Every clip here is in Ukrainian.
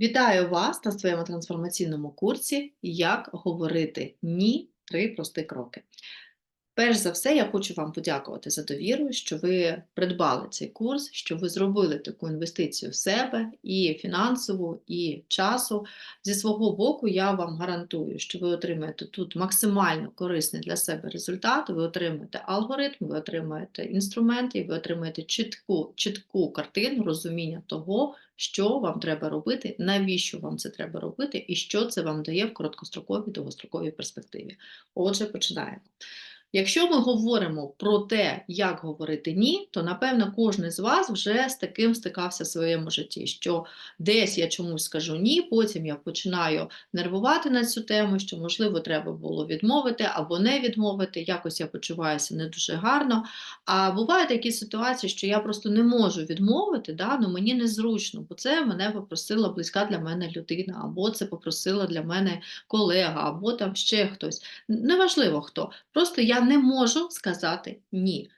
Вітаю вас на своєму трансформаційному курсі Як говорити ні три прості кроки. Перш за все, я хочу вам подякувати за довіру, що ви придбали цей курс, що ви зробили таку інвестицію в себе і фінансову, і часу. Зі свого боку, я вам гарантую, що ви отримаєте тут максимально корисний для себе результат. Ви отримаєте алгоритм, ви отримаєте інструменти, ви отримаєте чітку, чітку картину розуміння того, що вам треба робити, навіщо вам це треба робити, і що це вам дає в короткостроковій довгостроковій перспективі. Отже, починаємо. Якщо ми говоримо про те, як говорити ні, то напевно кожен з вас вже з таким стикався в своєму житті, що десь я чомусь скажу ні, потім я починаю нервувати на цю тему, що можливо треба було відмовити або не відмовити, якось я почуваюся не дуже гарно. А бувають такі ситуації, що я просто не можу відмовити, да, ну мені незручно, бо це мене попросила близька для мене людина, або це попросила для мене колега, або там ще хтось. Неважливо хто. Просто я не можу сказати ні.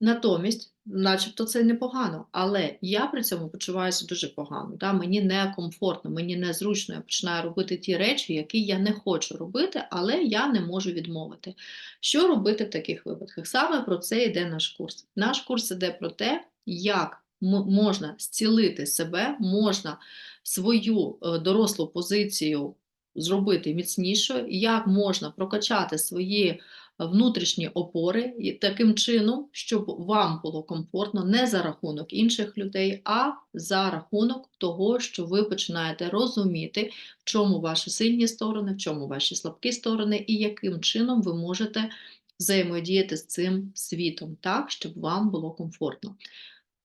Натомість, начебто, це непогано, але я при цьому почуваюся дуже погано. Да? Мені некомфортно, мені незручно. Я починаю робити ті речі, які я не хочу робити, але я не можу відмовити. Що робити в таких випадках? Саме про це йде наш курс. Наш курс іде про те, як можна зцілити себе, можна свою е, дорослу позицію зробити міцнішою, як можна прокачати свої внутрішні опори і таким чином, щоб вам було комфортно не за рахунок інших людей, а за рахунок того, що ви починаєте розуміти, в чому ваші сильні сторони, в чому ваші слабкі сторони, і яким чином ви можете взаємодіяти з цим світом, так, щоб вам було комфортно.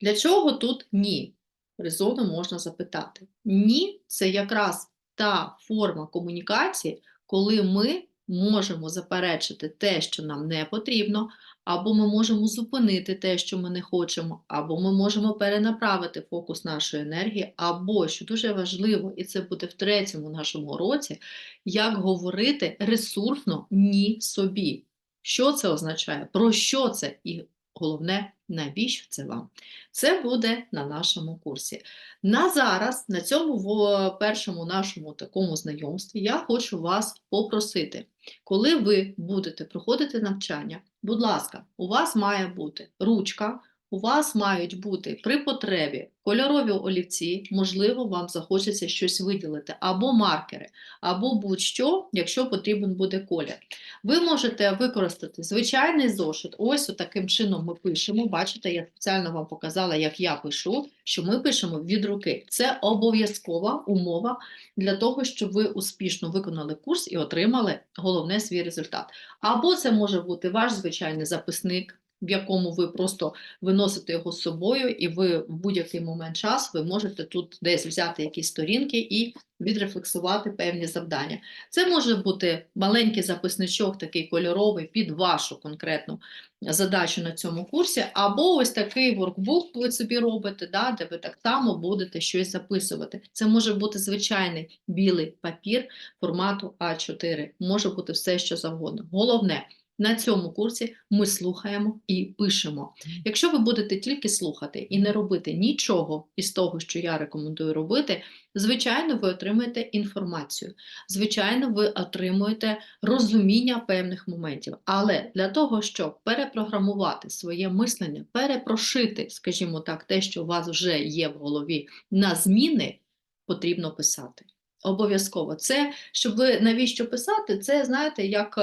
Для чого тут ні? Резону можна запитати. Ні, це якраз та форма комунікації, коли ми можемо заперечити те, що нам не потрібно, або ми можемо зупинити те, що ми не хочемо, або ми можемо перенаправити фокус нашої енергії, або, що дуже важливо, і це буде в третьому нашому році, як говорити ресурсно ні собі. Що це означає? Про що це? І головне, навіщо це вам? Це буде на нашому курсі. На зараз, на цьому першому нашому такому знайомстві, я хочу вас попросити, коли ви будете проходити навчання, будь ласка, у вас має бути ручка, у вас мають бути при потребі кольорові олівці, можливо, вам захочеться щось виділити, або маркери, або будь-що, якщо потрібен буде колір. Ви можете використати звичайний зошит. Ось таким чином ми пишемо. Бачите, я спеціально вам показала, як я пишу, що ми пишемо від руки. Це обов'язкова умова для того, щоб ви успішно виконали курс і отримали головне свій результат. Або це може бути ваш звичайний записник в якому ви просто виносите його з собою, і ви в будь-який момент часу ви можете тут десь взяти якісь сторінки і відрефлексувати певні завдання. Це може бути маленький записничок, такий кольоровий, під вашу конкретну задачу на цьому курсі, або ось такий воркбук ви собі робите, да, де ви так само будете щось записувати. Це може бути звичайний білий папір формату А4, може бути все, що завгодно. Головне. На цьому курсі ми слухаємо і пишемо. Якщо ви будете тільки слухати і не робити нічого із того, що я рекомендую робити, звичайно, ви отримаєте інформацію, звичайно, ви отримуєте розуміння певних моментів. Але для того, щоб перепрограмувати своє мислення, перепрошити, скажімо так, те, що у вас вже є в голові на зміни, потрібно писати. Обов'язково це, щоб ви навіщо писати, це знаєте, як.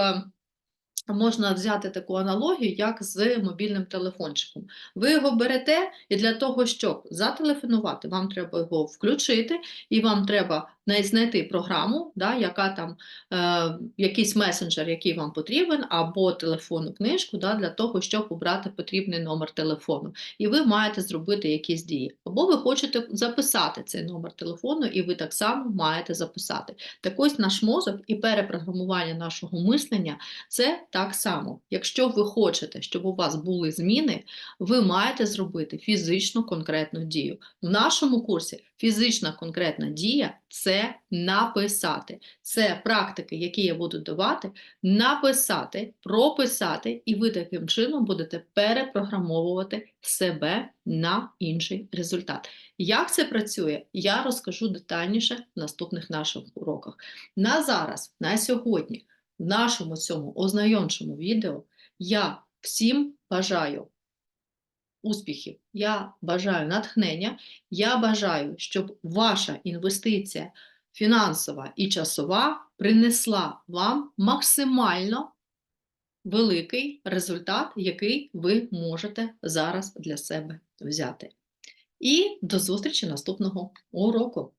Можна взяти таку аналогію, як з мобільним телефончиком. Ви його берете, і для того, щоб зателефонувати, вам треба його включити, і вам треба знайти програму, да, яка там, е, якийсь месенджер, який вам потрібен, або телефонну книжку да, для того, щоб обрати потрібний номер телефону. І ви маєте зробити якісь дії. Або ви хочете записати цей номер телефону, і ви так само маєте записати. Так ось наш мозок і перепрограмування нашого мислення це так само. Якщо ви хочете, щоб у вас були зміни, ви маєте зробити фізичну конкретну дію. В нашому курсі фізична конкретна дія це написати. Це практики, які я буду давати, написати, прописати, і ви таким чином будете перепрограмовувати себе на інший результат. Як це працює, я розкажу детальніше в наступних наших уроках. На зараз, на сьогодні, в нашому цьому ознайомчому відео я всім бажаю успіхів, я бажаю натхнення, я бажаю, щоб ваша інвестиція фінансова і часова принесла вам максимально великий результат, який ви можете зараз для себе взяти. І до зустрічі наступного уроку!